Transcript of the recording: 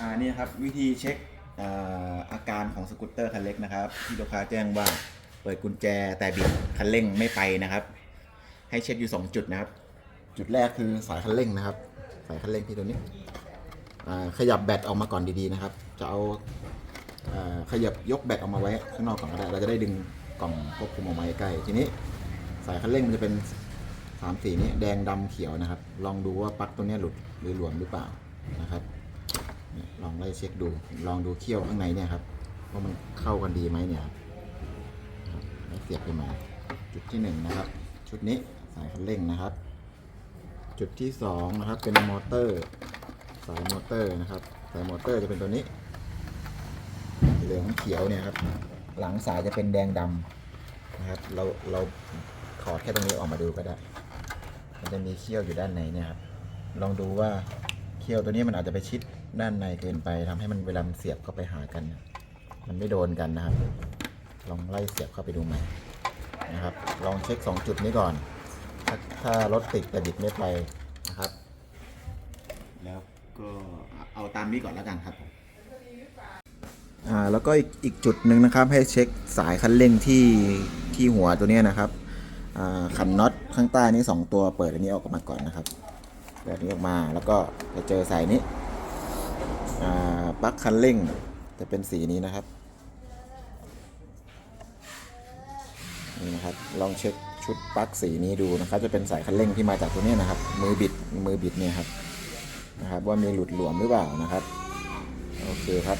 อ่านี่ครับวิธีเช็คอาอาการของสกูตเตอร์คันเล็กนะครับ ที่ลูกค้าแจ้งว่าเปิดกุญแจแต่บิดคันเร่งไม่ไปนะครับ ให้เช็คอยู่ 2 จุดนะครับ จุดแรกคือสายคันเร่งนะครับ สายคันเร่งที่ตัวนี้อ่าขยับแบตออกมาก่อนดีๆนะครับ จะเอาอาขยับยกแบตออกมาไว้ข้างนอกก่อนก็ได้เราจะได้ดึงกล่องควบคุมออกมาใกล้ๆทีนี้สายคันเร่งมันจะเป็นสามสีนี้แดงดำเขียวนะครับ ลองดูว่าปลั๊กตัวเนี้ยหลุดหรือหลวมหรือเปล่านะครับ ลองไล่เช็คดู ลองดูเขี้ยวข้างในเนี่ยครับว่ามันเข้ากันดีไหมเนี่ยครับครับแล้วเสียบขึ้นมา จุดที่หนึ่งนะครับ ชุดนี้สายคันเร่งนะครับ จุดที่สองนะครับเป็นมอเตอร์สายมอเตอร์นะครับ สายมอเตอร์จะเป็นตัวนี้ เหลืองเขียวเนี่ยครับ หลังสายจะเป็นแดงดำนะครับ เราเราถอดแค่ตรงนี้ออกมาดูก็ได้ มันจะมีเขี้ยวอยู่ด้านในเนี่ยครับ ลองดูว่า เขี้ยวตัวนี้มันอาจจะไปชิดด้านในเกินไปทำให้มันเวลาเสียบเข้าไปหากัน มันไม่โดนกันนะครับ ลองไล่เสียบเข้าไปดูใหม่นะครับ ลองเช็ค 2 จุดนี้ก่อน ถ้าถ้ารถติดแต่บิดไม่ไปนะครับ แล้วก็เอาตามนี้ก่อนแล้วกันครับอ่าแล้วก็อีกอีกจุดหนึ่งนะครับ ให้เช็คสายคันเร่งที่ที่หัวตัวนี้นะครับอ่าขันน็อตข้างใต้นี้ 2 ตัวเปิดอันนี้ออกมาก่อนนะครับ แบบนี้ออกมาแล้วก็จะเจอสายนี้ปลั๊กคันเร่งจะเป็นสีนี้นะครับนี่นะครับลองเช็คชุดปลั๊กสีนี้ดูนะครับ จะเป็นสายคันเร่งที่มาจากตัวนี้นะครับ มือบิดมือบิดเนี่ยครับนะครับ ว่ามีหลุดหลวมหรือเปล่านะครับ โอเคครับ